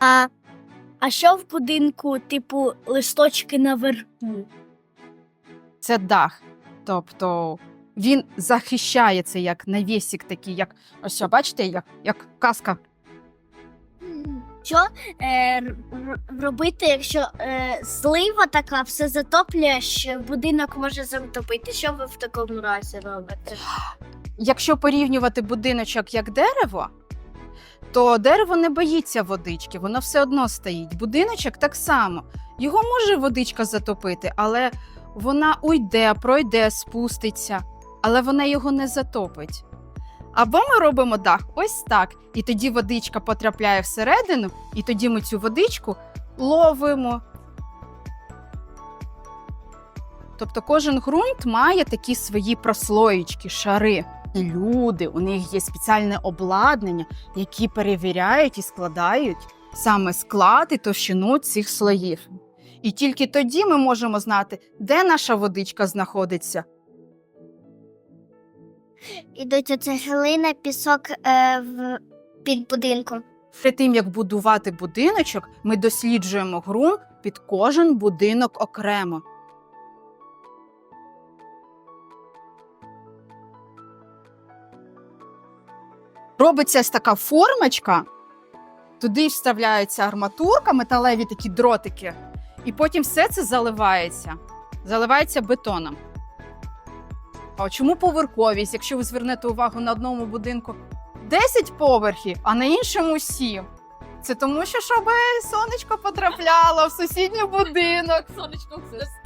А, а що в будинку, типу, листочки наверху? Це дах. Тобто він захищає це як навісік такий, як ось, бачите, як, як каска. Що е, робити, якщо е, злива така все затоплює, що будинок може затопити? Що ви в такому разі робите? Якщо порівнювати будиночок як дерево, то дерево не боїться водички, воно все одно стоїть. Будиночок так само. Його може водичка затопити, але вона уйде, пройде, спуститься, але вона його не затопить. Або ми робимо дах ось так, і тоді водичка потрапляє всередину, і тоді ми цю водичку ловимо. Тобто кожен ґрунт має такі свої прослоєчки, шари. Люди, у них є спеціальне обладнання, які перевіряють і складають саме склад і товщину цих слоїв. І тільки тоді ми можемо знати, де наша водичка знаходиться. Ідуть оце глина, пісок е, в, під будинком. Перед тим як будувати будиночок, ми досліджуємо ґрунт під кожен будинок окремо. Робиться ось така формочка, туди вставляється арматурка, металеві такі дротики, і потім все це заливається. Заливається бетоном. А чому поверховість, якщо ви звернете увагу на одному будинку 10 поверхів, а на іншому 7? Це тому, що щоб сонечко потрапляло в сусідній будинок. Сонечко все